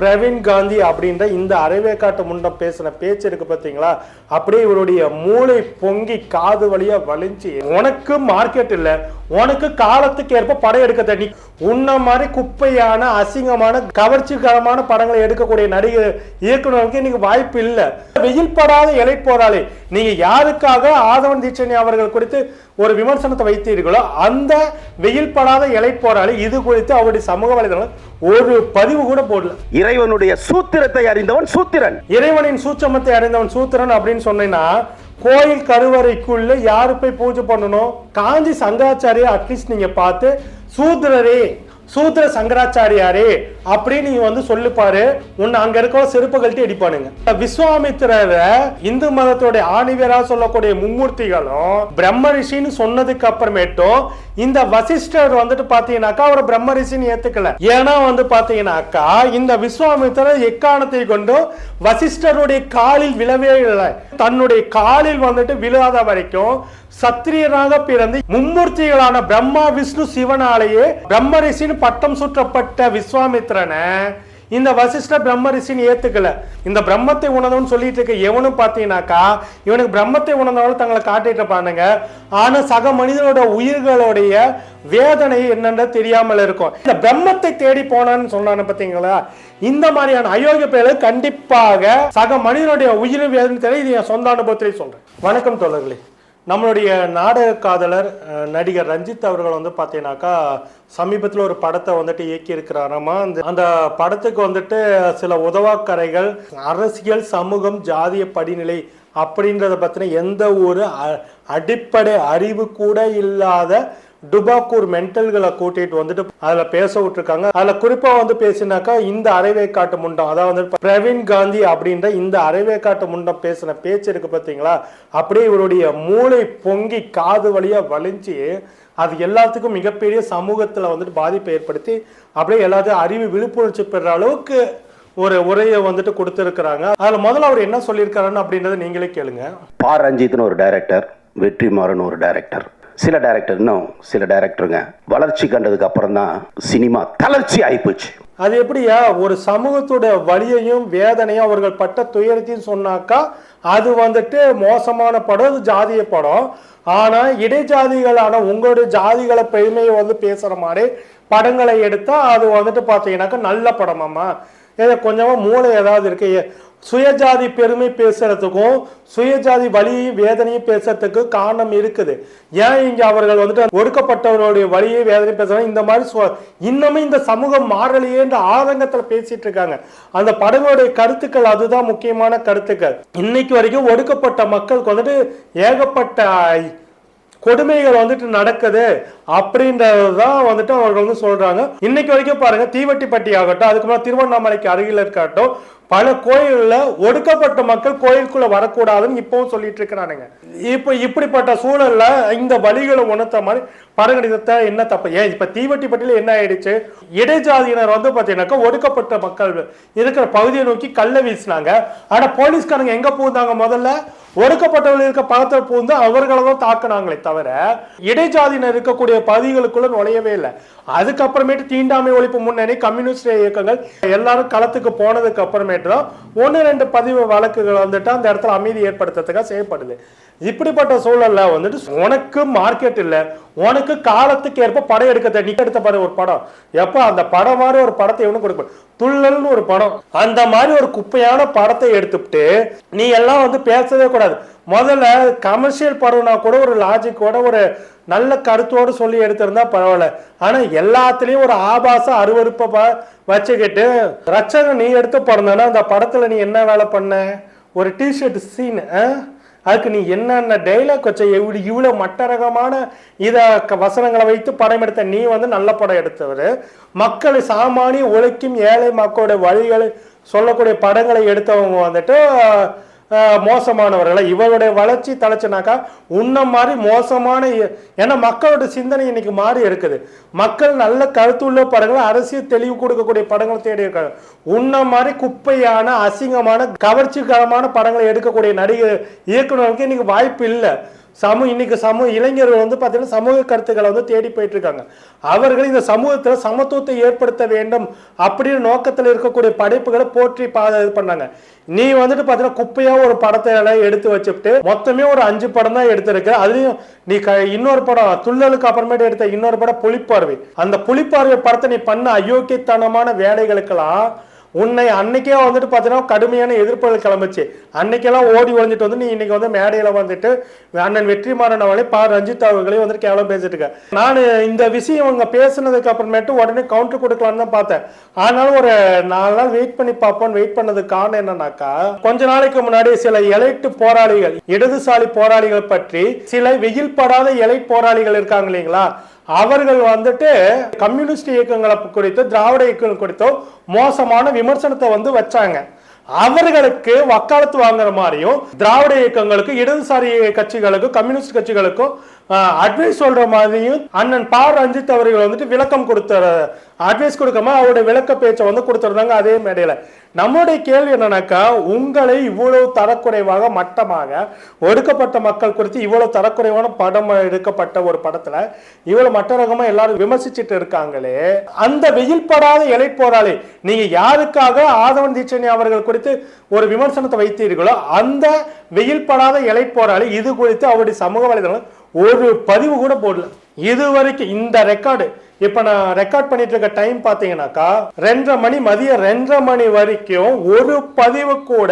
பிரவீன் காந்தி அப்படின்ற இந்த அரைவேக்காட்டு முண்டம் பேசின பேச்சு இருக்கு பார்த்தீங்களா அப்படியே இவருடைய மூளை பொங்கி காது வழியா வலிஞ்சு உனக்கு மார்க்கெட் இல்லை உனக்கு காலத்துக்கு ஏற்ப படம் எடுக்க தண்ணி. உன்ன மாதிரி குப்பையான அசிங்கமான கவர்ச்சிகரமான படங்களை எடுக்கக்கூடிய நடிகர் இயக்குனருக்கு இன்னைக்கு வாய்ப்பு இல்ல. வெயில் படாத இலை போராளி. நீங்க யாருக்காக ஆதவன் தீட்சணி அவர்கள் குறித்து ஒரு விமர்சனத்தை வைத்தீர்களோ அந்த வெயில் படாத இலை போராளி இது குறித்து அவருடைய சமூக வலைதளம் ஒரு பதிவு கூட போடல. இறைவனுடைய சூத்திரத்தை அறிந்தவன் சூத்திரன். இறைவனின் சூட்சமத்தை அறிந்தவன் சூத்திரன் அப்படின்னு சொன்னீங்கன்னா கோயில் கருவறைக்குள்ள யாரு போய் பூஜை பண்ணணும்? காஞ்சி சங்கராச்சாரியா அட்லீஸ்ட் நீங்க பார்த்து சூத்திரரே சூத்திர சங்கராச்சாரியாரே அப்படின்னு நீங்க வந்து சொல்லுப்பாரு. உன்னை அங்க இருக்க செருப்பு கழட்டி அடிப்பானுங்க விஸ்வாமித்திரரை இந்து மதத்துடைய ஆணிவேரா சொல்லக்கூடிய மும்மூர்த்திகளும் பிரம்ம ரிஷின்னு சொன்னதுக்கு அப்புறமேட்டும் இந்த வசிஷ்டர் வந்துட்டு பாத்தீங்கன்னாக்கா அவர் பிரம்ம ரிஷின்னு ஏத்துக்கல. ஏன்னா வந்து பாத்தீங்கன்னாக்கா இந்த விஸ்வாமித்திரர் எக்காரணத்தை கொண்டு வசிஷ்டருடைய காலில் விழவே இல்லை. தன்னுடைய காலில் வந்துட்டு விழாத வரைக்கும் சத்திரியனாக பிறந்து மும்மூர்த்திகளான பிரம்மா விஷ்ணு சிவனாலேயே பிரம்ம ரிஷின்னு பட்டம் சுற்றப்பட்ட விஸ்வாமித்திரனை இந்த வசிஷ்ட பிரம்ம ரிஷின்னு ஏத்துக்கல. இந்த பிரம்மத்தை உணர்ந்தவன் சொல்லிட்டு இருக்க எவனும் பார்த்தீங்கன்னாக்கா இவனுக்கு பிரம்மத்தை உணர்ந்தவனும் தங்களை காட்டிட்டு பாருங்க ஆனா சக மனிதனோட உயிர்களுடைய வேதனை என்னன்னு தெரியாமல் இருக்கும். இந்த பிரம்மத்தை தேடி போனான்னு சொன்னான்னு பார்த்தீங்களா இந்த மாதிரியான அயோக்கிய பேர்கள் கண்டிப்பாக சக மனிதனுடைய உயிர் வேதனை தெரிய இது என் சொந்த அனுபவத்திலே சொல்றேன். வணக்கம் தோழர்களே. நம்மளுடைய நாடக காதலர் நடிகர் ரஞ்சித் அவர்கள் வந்து பார்த்தீங்கன்னாக்கா சமீபத்தில் ஒரு படத்தை வந்துட்டு இயக்கி அந்த அந்த படத்துக்கு வந்துட்டு சில உதவாக்கரைகள் அரசியல் சமூகம் ஜாதிய படிநிலை அப்படின்றத பற்றின எந்த ஒரு அ- அடிப்படை அறிவு கூட இல்லாத டுபாக்கூர் மென்டல்களை கூட்டிட்டு வந்துட்டு அதுல பேச விட்டுருக்காங்க. அதுல குறிப்பா வந்து பேசினாக்கா இந்த அரைவேக்காட்டு முண்டம் அதாவது பிரவீன் காந்தி அப்படின்ற இந்த அரைவேக்காட்டு முண்டம் பேசின பேச்சு இருக்கு பார்த்தீங்களா அப்படியே இவருடைய மூளை பொங்கி காது வழியா வலிஞ்சு அது எல்லாத்துக்கும் மிகப்பெரிய சமூகத்துல வந்துட்டு பாதிப்பை ஏற்படுத்தி அப்படியே எல்லாத்தையும் அறிவு விழிப்புணர்ச்சி பெற அளவுக்கு ஒரு உரையை வந்துட்டு கொடுத்துருக்குறாங்க. அதுல முதல்ல அவர் என்ன சொல்லியிருக்காருன்னு அப்படின்றத நீங்களே கேளுங்க. பா ரஞ்சித்னு ஒரு டைரக்டர் வெற்றிமாறன் ஒரு டைரக்டர் சில டைரக்டர் இன்னும் சில டைரக்டருங்க வளர்ச்சி கண்டதுக்கு அப்புறம் தான் சினிமா தளர்ச்சி ஆயிப்போச்சு. அது எப்படியா? ஒரு சமூகத்தோட வழியையும் வேதனையும் அவர்கள் பட்ட துயரத்தையும் சொன்னாக்கா அது வந்துட்டு மோசமான படம் அது ஜாதிய படம். ஆனா இடைஜாதிகளான உங்களுடைய ஜாதிகளை பெருமையை வந்து பேசுற மாதிரி படங்களை எடுத்தா அது வந்துட்டு பார்த்தீங்கன்னாக்கா நல்ல படமாம்மா. ஏதோ கொஞ்சமாக மூளை ஏதாவது இருக்கு. சுயஜாதி பெருமை பேசுறதுக்கும் சுயஜாதி வழியும் வேதனையும் பேசுறதுக்கு காரணம் இருக்குது. ஏன் இங்க அவர்கள் வந்துட்டு ஒடுக்கப்பட்டவர்களுடைய வழியை வேதனை பேசுறாங்க? இந்த மாதிரி இன்னமும் இந்த சமூகம் மாறலையேன்ற ஆதங்கத்துல பேசிட்டு இருக்காங்க. அந்த படங்களுடைய கருத்துக்கள் அதுதான் முக்கியமான கருத்துக்கள். இன்னைக்கு வரைக்கும் ஒடுக்கப்பட்ட மக்களுக்கு வந்துட்டு ஏகப்பட்ட கொடுமைகள் வந்துட்டு நடக்குது அப்படின்றது தான் வந்துட்டு அவர்கள் வந்து சொல்றாங்க. இன்னைக்கு வரைக்கும் பாருங்க தீவட்டிப்பட்டி ஆகட்டும் அதுக்கு மேலே திருவண்ணாமலைக்கு அருகில் இருக்கட்டும் பல கோயில்ல ஒடுக்கப்பட்ட மக்கள் கோயிலுக்குள்ள வரக்கூடாதுன்னு இப்பவும் சொல்லிட்டு இருக்கிறானுங்க. இப்போ இப்படிப்பட்ட சூழல்ல இந்த வழிகளை உணர்த்த மாதிரி படங்கடிதத்தை என்ன தப்பு? ஏன் இப்ப தீவட்டிப்பட்டியில என்ன ஆயிடுச்சு? இடைஜாதியினர் வந்து பாத்தீங்கன்னாக்கா ஒடுக்கப்பட்ட மக்கள் இருக்கிற பகுதியை நோக்கி கல்லை வீசினாங்க. ஆனா போலீஸ்காரங்க எங்க பூந்தாங்க முதல்ல ஒடுக்கப்பட்டவர்கள் இருக்க பக்கத்தில் பூந்து அவர்களை தான் தாக்குனாங்களே தவிர இடைஜாதியினர் இருக்கக்கூடிய பகுதிகளுக்குள்ள நுழையவே இல்லை. அதுக்கப்புறமேட்டு தீண்டாமை ஒழிப்பு முன்னணி கம்யூனிஸ்ட் இயக்கங்கள் எல்லாரும் களத்துக்கு போனதுக்கு அப்புறமேட்டு தான் ஒன்று ரெண்டு பதிவு வழக்குகள் வந்துட்டு அந்த இடத்துல அமைதி ஏற்படுத்துறதுக்காக செய்யப்படுது. இப்படிப்பட்ட சூழல்ல வந்துட்டு உனக்கு மார்க்கெட் இல்லை. உனக்கு காலத்துக்கு ஏற்ப படம் எடுக்க நீ எடுத்த பாரு ஒரு படம். எப்ப அந்த படம் மாதிரி ஒரு படத்தை இவனும் கொடுக்க துள்ளல்னு ஒரு படம். அந்த மாதிரி ஒரு குப்பையான படத்தை எடுத்துட்டு நீ எல்லாம் வந்து பேசவே கூடாது. முதல்ல கமர்ஷியல் படம்னா கூட ஒரு லாஜிக்கோட ஒரு நல்ல கருத்தோடு சொல்லி எடுத்திருந்தா பரவாயில்ல. ஆனா எல்லாத்துலயும் ஒரு ஆபாச அருவருப்பை ப- வச்சுக்கிட்டு ரச்சகன் நீ எடுத்து பிறந்தனா அந்த படத்துல நீ என்ன வேலை பண்ண? ஒரு டிஷர்ட் சீன் அதுக்கு நீ என்னென்ன டைலாக் வச்ச? இவ்வளோ இவ்வளோ மட்டரகமான இதை வசனங்களை வைத்து படம் எடுத்த நீ வந்து நல்ல படம் எடுத்தவர். மக்களை சாமானிய உழைக்கும் ஏழை மக்களோட வழிகளை சொல்லக்கூடிய படங்களை எடுத்தவங்க வந்துட்டு மோசமானவர்களை இவருடைய வளர்ச்சி தலைச்சுனாக்கா உன்ன மாதிரி மோசமான ஏன்னா மக்களோட சிந்தனை இன்னைக்கு மாறி இருக்குது. மக்கள் நல்ல கருத்துள்ள படங்கள் அரசியல் தெளிவு கொடுக்கக்கூடிய படங்களை தேடி இருக்காங்க. உன்ன மாதிரி குப்பையான அசிங்கமான கவர்ச்சிகரமான படங்களை எடுக்கக்கூடிய நடிகர் இயக்குனருக்கு இன்னைக்கு வாய்ப்பு இல்லை. சமூக இன்னைக்கு சமூக இளைஞர்கள் வந்து பார்த்தீங்கன்னா சமூக கருத்துக்களை வந்து தேடி போயிட்டு இருக்காங்க அவர்கள் இந்த சமூகத்தில் சமத்துவத்தை ஏற்படுத்த வேண்டும் அப்படின்னு நோக்கத்தில் இருக்கக்கூடிய படைப்புகளை போற்றி பா இது பண்ணாங்க. நீ வந்துட்டு பார்த்தீங்கன்னா குப்பையா ஒரு படத்தை எல்லாம் எடுத்து வச்சுட்டு மொத்தமே ஒரு அஞ்சு படம் தான் எடுத்திருக்க. அதுலயும் நீ க இன்னொரு படம் துள்ளலுக்கு அப்புறமேட்டு எடுத்த இன்னொரு படம் புலிப்பார்வை. அந்த புலிப்பார்வை படத்தை நீ பண்ண அயோக்கியத்தனமான வேலைகளுக்கெல்லாம் உன்னை அன்னைக்கே வந்துட்டு பார்த்தீங்கன்னா கடுமையான எதிர்ப்புகள் கிளம்புச்சு. அன்னைக்கெல்லாம் ஓடி ஒழிஞ்சிட்டு வந்து நீ இன்னைக்கு வந்து மேடையில் வந்துட்டு அண்ணன் வெற்றிமாறன் அவளை பா ரஞ்சித் அவர்களையும் வந்துட்டு கேவலம் பேசிட்டு இருக்க. நான் இந்த விஷயம் அவங்க பேசுனதுக்கு அப்புறமேட்டு உடனே கவுண்டர் கொடுக்கலான்னு தான் பார்த்தேன். ஆனாலும் ஒரு நாலு நாள் வெயிட் பண்ணி பார்ப்போம் வெயிட் பண்ணதுக்கு காரணம் என்னன்னாக்கா கொஞ்ச நாளைக்கு முன்னாடி சில எலைட்டு போராளிகள் இடதுசாரி போராளிகள் பற்றி சில வெயில் படாத எலை போராளிகள் இருக்காங்க இல்லைங்களா? அவர்கள் வந்துட்டு கம்யூனிஸ்ட் இயக்கங்களை குறித்து திராவிட இயக்கங்கள் குறித்தோ மோசமான விமர்சனத்தை வந்து வச்சாங்க. அவர்களுக்கு வக்காலத்து வாங்குற மாதிரியும் திராவிட இயக்கங்களுக்கு இடதுசாரி கட்சிகளுக்கும் கம்யூனிஸ்ட் கட்சிகளுக்கும் அட்வைஸ் சொல்ற மாதிரியும் அண்ணன் பா ரஞ்சித் அவர்கள் வந்துட்டு விளக்கம் கொடுத்த அட்வைஸ் கொடுக்காம அவருடைய விளக்க பேச்சை வந்து கொடுத்துருந்தாங்க அதே மேடையில. நம்முடைய கேள்வி என்னன்னாக்கா உங்களை இவ்வளவு தரக்குறைவாக மட்டமாக ஒடுக்கப்பட்ட மக்கள் குறித்து இவ்வளவு தரக்குறைவான படம் எடுக்கப்பட்ட ஒரு படத்துல இவ்வளவு மட்ட ரகமா எல்லாரும் விமர்சிச்சுட்டு இருக்காங்களே அந்த வெயில் படாத இலை போராளி நீங்க யாருக்காக ஆதவன் தீட்சணி அவர்கள் குறித்து ஒரு விமர்சனத்தை வைத்தீர்களோ அந்த வெயில் படாத இலை போராளி இது குறித்து அவருடைய சமூக வலைதளம் ஒரு பதிவு கூட போடல. இது வரைக்கும் இந்த ரெக்கார்டு இப்ப நான் ரெக்கார்ட் பண்ணிட்டு இருக்க டைம் பார்த்தீங்கன்னாக்கா ரெண்டரை மணி மதியம் ரெண்டரை மணி வரைக்கும் ஒரு பதிவு கூட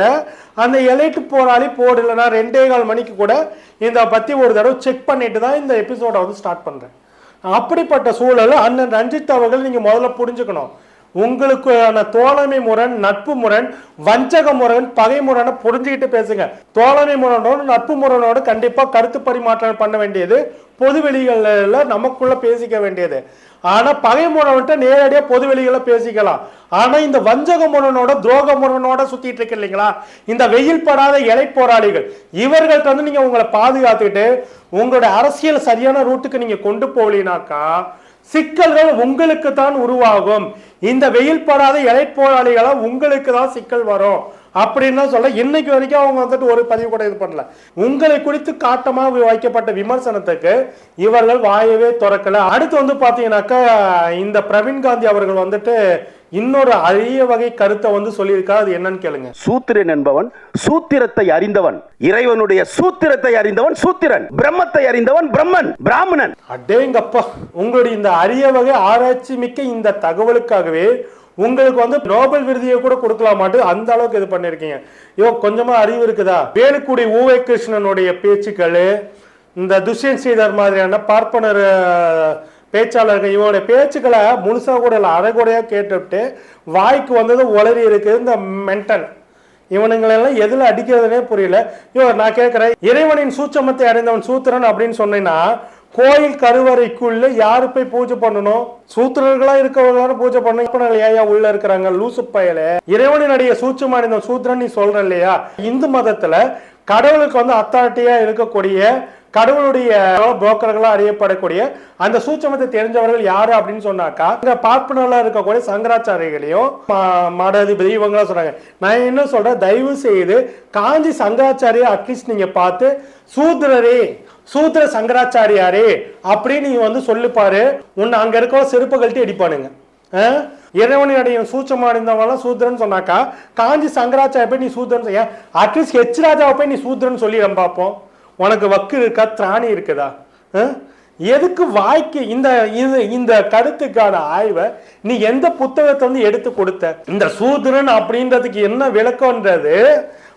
அந்த எலைட்டு போராளி போடலைன்னா ரெண்டே கால் மணிக்கு கூட இந்த பத்தி ஒரு தடவை செக் பண்ணிட்டு தான் இந்த எபிசோட வந்து ஸ்டார்ட் பண்றேன். அப்படிப்பட்ட சூழல் அண்ணன் ரஞ்சித் அவர்கள் நீங்க முதல்ல புரிஞ்சுக்கணும். உங்களுக்கான தோழமை முரண் நட்பு முரண் வஞ்சக முரண் பகை முரணை புரிஞ்சுக்கிட்டு பேசுங்க. தோழமை முரணோடு நட்பு முரணோடு கண்டிப்பா கருத்து பரிமாற்றம் பண்ண வேண்டியது பொது வெளிகளில் நமக்குள்ள பேசிக்க வேண்டியது. ஆனா பகை முரணத்தை நேரடியா பொது வெளிகளை பேசிக்கலாம். ஆனா இந்த வஞ்சக முரணோட துரோக முரணோட சுத்திட்டு இருக்கு இல்லைங்களா? இந்த வெயில் படாத இலை போராளிகள் இவர்கள்ட்ட வந்து நீங்க உங்களை பாதுகாத்துக்கிட்டு உங்களோட அரசியல் சரியான ரூட்டுக்கு நீங்க கொண்டு போகலினாக்கா சிக்கல்கள் உங்களுக்கு தான் உருவாகும். இந்த வெயில் படாத இலை போராளிகளால் உங்களுக்கு தான் சிக்கல் வரும். அப்படின்னு தான் சொல்ல இன்னைக்கு வரைக்கும் அவங்க வந்துட்டு ஒரு பதிவு கூட இது பண்ணல. உங்களை குறித்து காட்டமா வைக்கப்பட்ட விமர்சனத்துக்கு இவர்கள் வாயவே திறக்கல. அடுத்து வந்து பாத்தீங்கன்னாக்கா இந்த பிரவீன் காந்தி அவர்கள் வந்துட்டு இன்னொரு அரிய வகை கருத்தை வந்து சொல்லியிருக்காரு. அது என்னன்னு கேளுங்க. சூத்திரன் என்பவன் சூத்திரத்தை அறிந்தவன். இறைவனுடைய சூத்திரத்தை அறிந்தவன் சூத்திரன். பிரம்மத்தை அறிந்தவன் பிரம்மன். பிராமணன். அடேங்கப்பா. உங்களுடைய இந்த அரிய வகை ஆராய்ச்சி மிக்க இந்த தகவலுக்காகவே உங்களுக்கு வந்து நோபல் விருதியை கூட கொடுக்கலாமாட்டு அந்த அளவுக்கு இது பண்ணியிருக்கீங்க. ஐயோ கொஞ்சமா அறிவு இருக்குதா? வேலுக்குடி ஊவை கிருஷ்ணனுடைய பேச்சுக்கள் இந்த துஷ்யந்த் ஸ்ரீதர் மாதிரியான பார்ப்பனர் பேச்சாளர்கள் இவனுடைய பேச்சுக்களை முழுசா கூட இல்லை அரைகுறையா கேட்டுவிட்டு வாய்க்கு வந்தது உளறி இருக்குது இந்த மென்டல். இவனுங்களெல்லாம் எதில் அடிக்கிறதுனே புரியல. ஐயோ நான் கேட்குறேன் இறைவனின் சூச்சமத்தை அடைந்தவன் சூத்திரன் அப்படின்னு சொன்னேன்னா கோயில் கருவறைக்குள்ள யாரு போய் பூஜை பண்ணணும்? சூத்திரர்களா இருக்கவங்க பூஜை பண்ணணும். இப்ப ஏயா உள்ள இருக்கிறாங்க? லூசு பயல. இறைவனுடைய சூட்சம் சூத்திரன் நீ சொல்ற இல்லையா? இந்து மதத்துல கடவுளுக்கு வந்து அத்தாரிட்டியா இருக்கக்கூடிய கடவுளுடைய புரோக்கர்களா அறியப்படக்கூடிய அந்த சூட்சமத்தை தெரிஞ்சவர்கள் யாரு அப்படின்னு சொன்னாக்கா இங்க பார்ப்பனர்களா இருக்கக்கூடிய சங்கராச்சாரிகளையும் மடாதிபதி இவங்களாம் சொன்னாங்க. நான் என்ன சொல்றேன்? தயவு செய்து காஞ்சி சங்கராச்சாரிய அட்லீஸ்ட் நீங்க பார்த்து சூத்திரரே சூத்திர சங்கராச்சாரியாரே அப்படின்னு நீ வந்து சொல்லு பாரு உன்னை அங்க இருக்க செருப்பு கழட்டி அடிப்பானுங்க. அஹ்? இறைவனுடைய சூச்சமா இருந்தவங்களாம் சூத்திரன் சொன்னாக்கா காஞ்சி சங்கராச்சாரிய போய் நீ சூத்திரன் செய்ய அட்லீஸ்ட் ஹெச் ராஜாவை போய் நீ சூத்திரன் சொல்லி நம்ம பார்ப்போம் உனக்கு வக்கு இருக்கா திராணி இருக்குதா? எதுக்கு வாய்க்கு இந்த இது இந்த கருத்துக்கான ஆய்வை நீ எந்த புத்தகத்தை வந்து எடுத்து கொடுத்த? இந்த சூத்திரன் அப்படின்றதுக்கு என்ன விளக்கம்ன்றது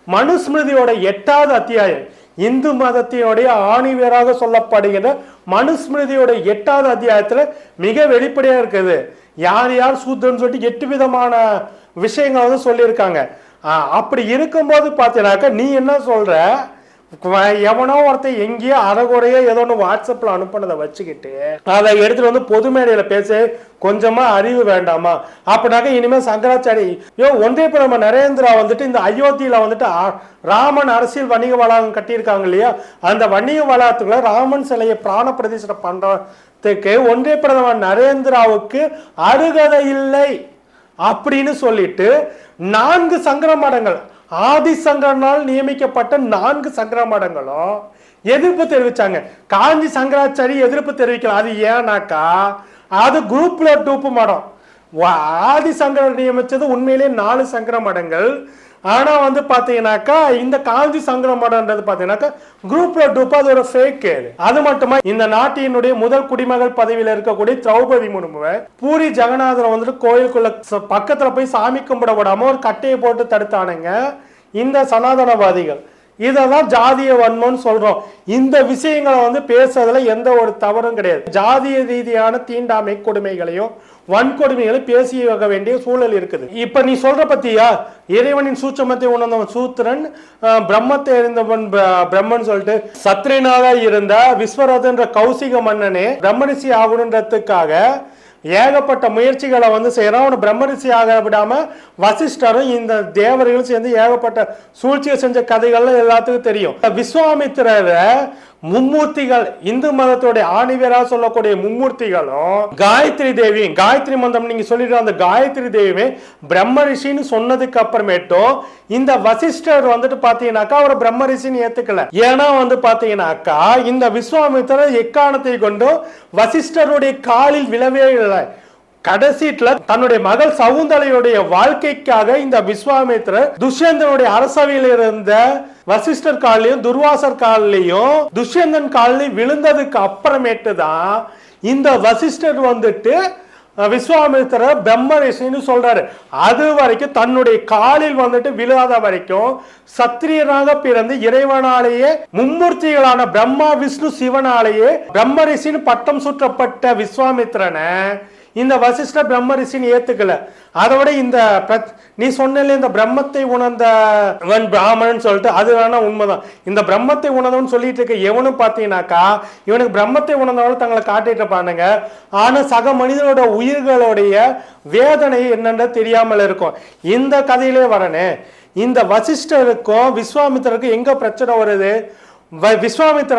மனுஸ்மிருதியோட எட்டாவது அத்தியாயம். இந்து மதத்தினுடைய ஆணிவேராக சொல்லப்படுகிற மனுஸ்மிருதியோட எட்டாவது அத்தியாயத்தில் மிக வெளிப்படையாக இருக்குது. யார் யார் சூத்திரன்னு சொல்லிட்டு எட்டு விதமான விஷயங்கள் வந்து சொல்லியிருக்காங்க. அப்படி இருக்கும்போது பார்த்தீங்கன்னாக்கா நீ என்ன சொல்கிற எவனோ ஒருத்தன் எங்கேயோ அறகுறையோ ஏதோ ஒன்று வாட்ஸ்அப்பில் அனுப்புனதை வச்சுக்கிட்டு அதை எடுத்துட்டு வந்து பொது மேடையில் பேச கொஞ்சமா அறிவு வேண்டாமா? அப்படின்னாக்க இனிமேல் சங்கராச்சாரி ஐயோ ஒன்றிய பிரதமர் நரேந்திரா வந்துட்டு இந்த அயோத்தியில் வந்துட்டு ராமன் அரசியல் வணிக வளாகம் கட்டியிருக்காங்க இல்லையா? அந்த வணிக வளாகத்துக்குள்ள ராமன் சிலையை பிராண பிரதிஷ்டை பண்ணுறதுக்கு ஒன்றிய பிரதமர் நரேந்திராவுக்கு அருகதை இல்லை. அப்படின்னு சொல்லிட்டு நான்கு சங்கர மடங்கள் ஆதி சங்கரனால் நியமிக்கப்பட்ட நான்கு சங்கர மடங்களும் எதிர்ப்பு தெரிவிச்சாங்க. காஞ்சி சங்கராச்சாரி எதிர்ப்பு தெரிவிக்கல. அது ஏன்னாக்கா அது குரூப்ல டூப்பு மடம். ஆதி சங்கரர் நியமிச்சது உண்மையிலே நாலு சங்கர மடங்கள் ஆனால் வந்து பார்த்தீங்கன்னாக்கா இந்த காஞ்சி சங்கர பார்த்தீங்கன்னாக்கா பாத்தீங்கன்னாக்கா குரூப்ல டூப் அது ஒரு ஃபேக் அது மட்டுமா இந்த நாட்டினுடைய முதல் குடிமகள் பதவியில் இருக்கக்கூடிய திரௌபதி முர்முவை பூரி ஜெகநாதரை வந்துட்டு கோயிலுக்குள்ள ச- போய் சாமி கும்பிட விடாம ஒரு கட்டையை போட்டு தடுத்தானுங்க. இந்த சனாதனவாதிகள். இதை தான் ஜாதிய வன்மம்னு சொல்றோம். இந்த விஷயங்களை வந்து பேசுறதுல எந்த ஒரு தவறும் கிடையாது. ஜாதிய ரீதியான தீண்டாமை கொடுமைகளையும் வன்கொடுமைகளையும் பேசி வைக்க வேண்டிய சூழல் இருக்குது. இப்ப நீ சொல்ற பத்தியா? இறைவனின் சூட்சமத்தை உணர்ந்தவன் சூத்திரன் பிரம்மத்தை இருந்தவன் பிரம்மன் சொல்லிட்டு சத்ரிநாதா இருந்த விஸ்வரதன்ற கௌசிக மன்னனே பிரம்மரிசி ஆகணுன்றதுக்காக ஏகப்பட்ட முயற்சிகளை வந்து செய்கிறான் அவனை பிரம்மரிசி ஆக விடாமல் வசிஷ்டரும் இந்த தேவர்களும் சேர்ந்து ஏகப்பட்ட சூழ்ச்சியை செஞ்ச கதைகள்லாம் எல்லாத்துக்கும் தெரியும். விஸ்வாமித்திரரை மும்மூர்த்திகள் இந்து மதத்துடைய ஆணிவராக சொல்லக்கூடிய மும்மூர்த்திகளும் காயத்ரி தேவி காயத்ரி மந்திரம் நீங்க சொல்லிட்டு அந்த காயத்ரி தேவி பிரம்ம ரிஷின்னு சொன்னதுக்கு அப்புறமேட்டும் இந்த வசிஷ்டர் வந்துட்டு பாத்தீங்கன்னாக்கா அவர் பிரம்ம ரிஷின்னு ஏத்துக்கல. ஏன்னா வந்து பாத்தீங்கன்னாக்கா இந்த விஸ்வாமித்திரர் எக்காரணத்தை கொண்டு வசிஷ்டருடைய காலில் விழவே இல்லை. கடைசீட்ல தன்னுடைய மகள் சவுந்தலையுடைய வாழ்க்கைக்காக இந்த விஸ்வாமித்திரர் துஷ்யந்தனுடைய அரசவையில் இருந்த வசிஷ்டர் காலிலையும் துர்வாசர் காலிலையும் துஷ்யந்தன் காலிலையும் விழுந்ததுக்கு அப்புறமேட்டு தான் இந்த வசிஷ்டர் வந்துட்டு அஹ், விஸ்வாமித்திரர் பிரம்ம ரிஷின்னு சொல்றாரு. அது வரைக்கும் தன்னுடைய காலில் வந்துட்டு விழாத வரைக்கும் சத்திரியனாக பிறந்து இறைவனாலேயே மும்மூர்த்திகளான பிரம்மா விஷ்ணு சிவனாலேயே பிரம்ம ரிஷின்னு பட்டம் சுற்றப்பட்ட விஸ்வாமித்திரனை இந்த வசிஷ்ட பிரம்ம ரிஷின்னு ஏத்துக்கல. அதோட இந்த பிரச்- நீ சொன்ன இந்த பிரம்மத்தை உணர்ந்தவன் பிராமணன் சொல்லிட்டு அது வேணா உண்மைதான். இந்த பிரம்மத்தை உணர்ந்தவன் சொல்லிட்டு இருக்க எவனும் பார்த்தீங்கன்னாக்கா இவனுக்கு பிரம்மத்தை உணர்ந்தவன் தங்களை காட்டிட்டு இருப்பானுங்க. ஆனா சக மனிதனோட உயிர்களுடைய வேதனை என்னன்னு தெரியாமல் இருக்கும். இந்த கதையிலே வரனே. இந்த வசிஷ்டருக்கும் விஸ்வாமித்தருக்கும் எங்க பிரச்சனை வருது? வ-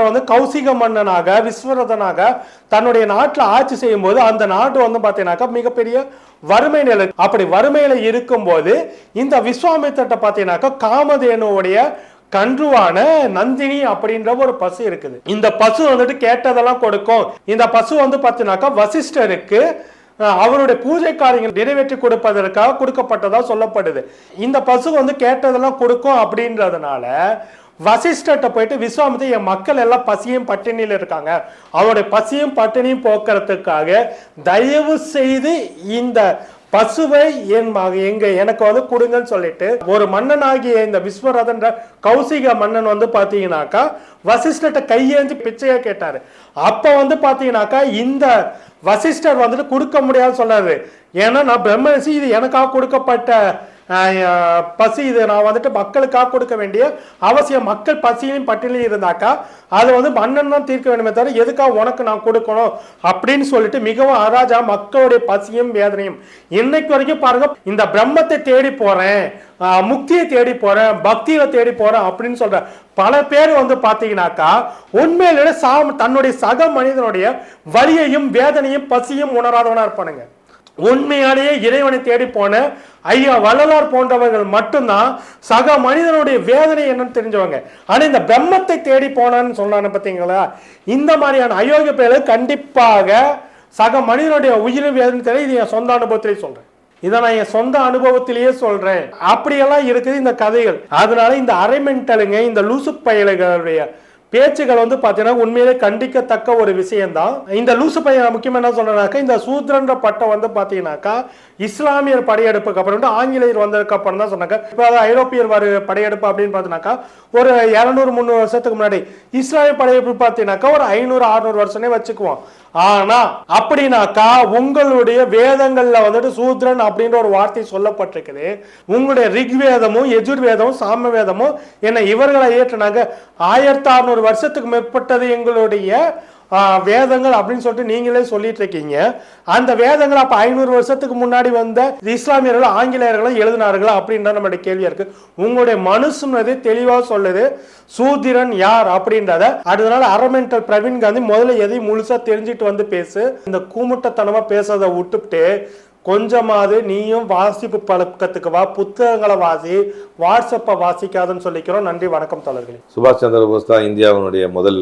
வந்து கௌசிக மன்னனாக விஸ்வரதனாக தன்னுடைய நாட்டில் ஆட்சி செய்யும்போது அந்த நாடு வந்து பார்த்தீங்கன்னாக்கா மிகப்பெரிய வறுமை நிலை. அப்படி வறுமையில இருக்கும்போது இந்த விஸ்வாமித்திரத்தை பார்த்தீங்கன்னாக்கா காமதேனுடைய கன்றுவான நந்தினி அப்படின்ற ஒரு பசு இருக்குது. இந்த பசு வந்துட்டு கேட்டதெல்லாம் கொடுக்கும். இந்த பசு வந்து பார்த்தீங்கன்னாக்கா வசிஷ்டருக்கு அவருடைய பூஜை காரியங்கள் நிறைவேற்றி கொடுப்பதற்காக கொடுக்கப்பட்டதா சொல்லப்படுது. இந்த பசு வந்து கேட்டதெல்லாம் கொடுக்கும் அப்படின்றதுனால வசிஷ்டர்கிட்ட போயிட்டு விஸ்வாமித்திர என் மக்கள் எல்லாம் பசியும் பட்டினியில் இருக்காங்க. அவருடைய பசியும் பட்டினியும் போக்குறதுக்காக தயவு செய்து இந்த பசுவை என் எங்க எனக்கு வந்து கொடுங்கன்னு சொல்லிட்டு ஒரு மன்னன் ஆகிய இந்த விஸ்வரதன்ற கௌசிக மன்னன் வந்து பாத்தீங்கன்னாக்கா வசிஷ்டர்கிட்ட கையேஞ்சி பிச்சையா கேட்டாரு. அப்ப வந்து பாத்தீங்கன்னாக்கா இந்த வசிஷ்டர் வந்துட்டு கொடுக்க முடியாதுன்னு சொல்றாரு ஏன்னா நான் பிரம்மரிஷி இது எனக்காக கொடுக்கப்பட்ட பசி இது நான் வந்துட்டு மக்களுக்காக கொடுக்க வேண்டிய அவசியம் மக்கள் பசியிலையும் பட்டியலையும் இருந்தாக்கா அது வந்து மன்னன் தான் தீர்க்க வேண்டுமே தவிர எதுக்காக உனக்கு நான் கொடுக்கணும் அப்படின்னு சொல்லிட்டு மிகவும் அராஜா மக்களுடைய பசியும் வேதனையும். இன்னைக்கு வரைக்கும் பாருங்க இந்த பிரம்மத்தை தேடி போறேன் முக்தியை தேடி போறேன் பக்தியை தேடி போறேன் அப்படின்னு சொல்ற பல பேர் வந்து பாத்தீங்கன்னாக்கா உண்மையிலே சாம் தன்னுடைய சக மனிதனுடைய வலியையும் வேதனையும் பசியும் உணராதவனா இருப்பானுங்க. உண்மையாலேயே இறைவனை தேடி போன ஐயா வள்ளலார் போன்றவர்கள் மட்டும்தான் சக மனிதனுடைய வேதனை என்னன்னு தெரிஞ்சவங்க. ஆனால் இந்த பிரம்மத்தை தேடி போனான்னு சொன்னான்னு பார்த்தீங்களா இந்த மாதிரியான அயோக்கிய பெயர்கள் கண்டிப்பாக சக மனிதனுடைய உயிர் வேதனை தெரியும் இது என் சொந்த அனுபவத்திலே சொல்றேன். இதை நான் என் சொந்த அனுபவத்திலேயே சொல்றேன். அப்படியெல்லாம் இருக்குது இந்த கதைகள். அதனால இந்த அரைமென்டலுங்க இந்த லூசு பயல்களுடைய பேச்சுகள் வந்து பார்த்தீங்கன்னா உண்மையிலே கண்டிக்கத்தக்க ஒரு விஷயம்தான். இந்த லூசு பையன் முக்கியமா என்ன சொல்றேனாக்கா இந்த சூத்ரன்ற பட்டம் வந்து பார்த்தீங்கன்னாக்கா இஸ்லாமியர் படையெடுப்புக்கு அப்புறம் வந்து ஆங்கிலேயர் வந்ததுக்கு அப்புறம் தான் சொன்னாங்க. இப்போ அதாவது ஐரோப்பியர் வரு படையெடுப்பு அப்படின்னு பார்த்தீங்கன்னாக்கா ஒரு இரநூறு முந்நூறு வருஷத்துக்கு முன்னாடி இஸ்லாமிய படையெடுப்பு பார்த்தீங்கன்னாக்கா ஒரு ஐநூறு அறுநூறு வருஷமே வச்சுக்குவோம். ஆனா அப்படின்னாக்கா உங்களுடைய வேதங்கள்ல வந்துட்டு சூத்ரன் அப்படின்ற ஒரு வார்த்தை சொல்லப்பட்டிருக்குது. உங்களுடைய ரிக்வேதமும் எஜுர்வேதமும் சாம வேதமும் என்ன இவர்களை ஏற்றினாங்க. ஆயிரத்தி அறுநூறு வருஷத்துக்கு மேற்பட்டது எங்களுடைய வேதங்கள் அப்படின்னு சொல்லிட்டு நீங்களே சொல்லிட்டு இருக்கீங்க அந்த வேதங்கள் அப்ப ஐநூறு வருஷத்துக்கு முன்னாடி வந்த இஸ்லாமியர்களும் ஆங்கிலேயர்களும் எழுதினார்களா அப்படின்ற நம்மளுடைய கேள்வியா இருக்கு. உங்களுடைய மனுஷனது தெளிவா சொல்லுது. சூத்திரன் யார் அப்படின்றத. அதனால அரமெண்டல் பிரவீன் காந்தி முதல்ல எதையும் முழுசா தெரிஞ்சுட்டு வந்து பேசு. இந்த கூமுட்டத்தனமா பேசுறதை விட்டுவிட்டு கொஞ்சமாவது நீயும் வாசிப்பு பழக்கத்துக்கு வா புத்தகங்களை வாசி வாட்ஸ்அப்பை வாசிக்காதுன்னு சொல்லிக்கிறோம். நன்றி வணக்கம் தோழர்களே. சுபாஷ் சந்திர போஸ் தான் இந்தியாவினுடைய முதல்